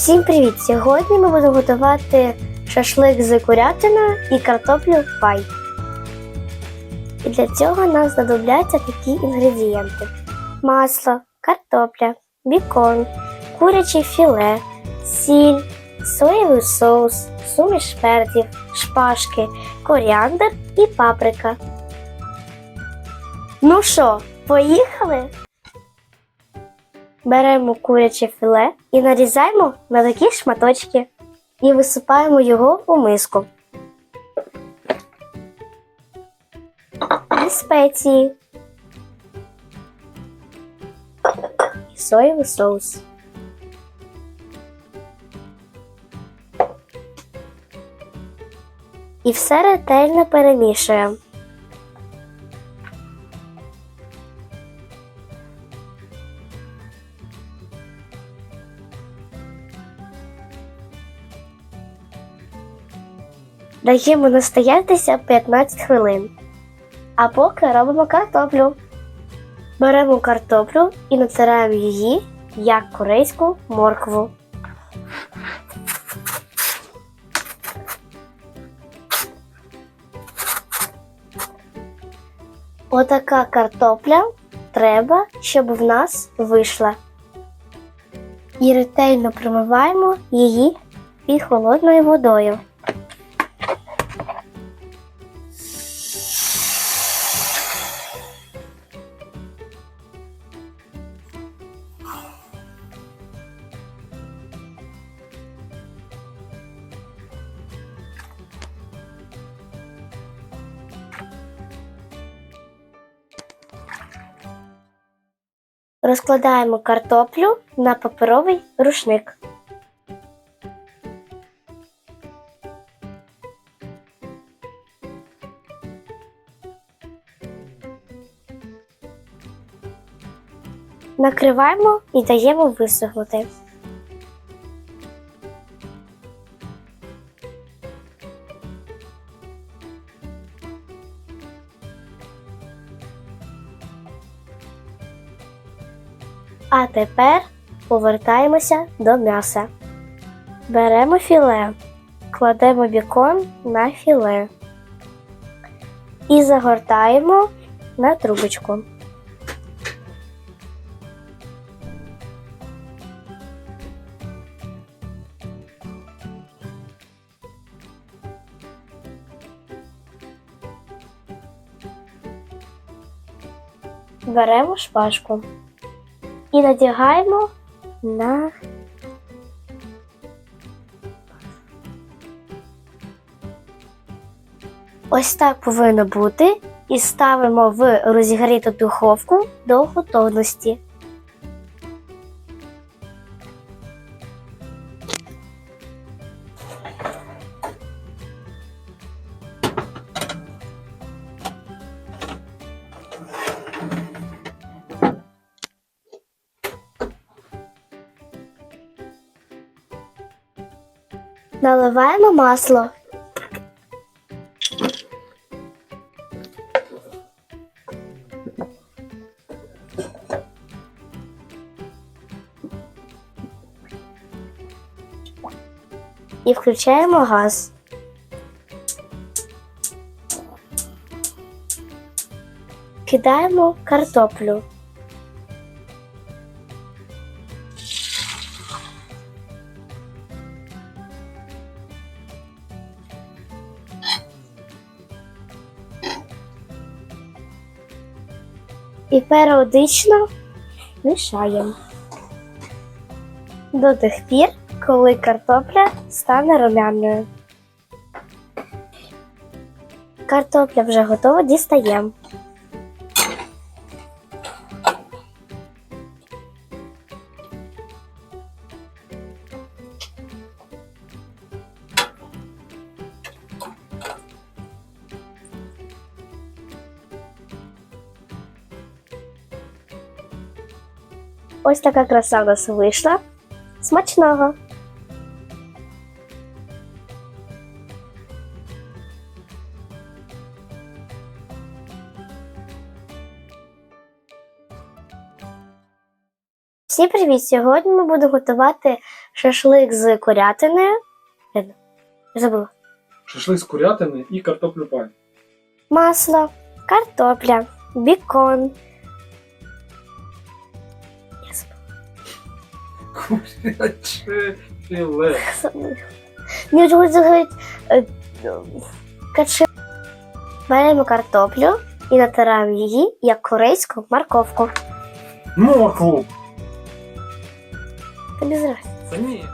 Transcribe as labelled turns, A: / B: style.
A: Всім привіт! Сьогодні ми будемо готувати шашлик з курятиною і картоплю фай. І для цього нам знадобляться такі інгредієнти: масло, картопля, бікон, куряче філе, сіль, соєвий соус, суміш перців, шпажки, коріандр і паприка. Ну що, поїхали? Беремо куряче філе і нарізаємо на такі шматочки і висипаємо його у миску. І спеції. І соєвий соус. І все ретельно перемішуємо. Даємо настоятися 15 хвилин. А поки робимо картоплю. Беремо картоплю і натираємо її як корейську моркву. Отака картопля треба, щоб в нас вийшла. І ретельно промиваємо її під холодною водою. Розкладаємо картоплю на паперовий рушник. Накриваємо і даємо висохнути. А тепер повертаємося до м'яса. Беремо філе, кладемо бікон на філе і загортаємо на трубочку. Беремо шпажку і надягаємо на ось так повинно бути. І ставимо в розігріту духовку до готовності. Наливаємо масло. І включаємо газ. Кидаємо картоплю. І періодично мішаємо до тих пір, коли картопля стане румяною. Картопля вже готова, дістаємо. Ось така краса у нас вийшла. Смачного! Всім привіт! Сьогодні ми будемо готувати шашлик з курятиною. Забула.
B: Шашлик з курятини і картоплю пай.
A: Масло, картопля, бікон.
B: Куряче філе.
A: Мені хочеться говорити е, каче. Беремо картоплю і натираємо її як корейську морковку.
B: Моркву.
A: Тобі зразу.
B: Та ні.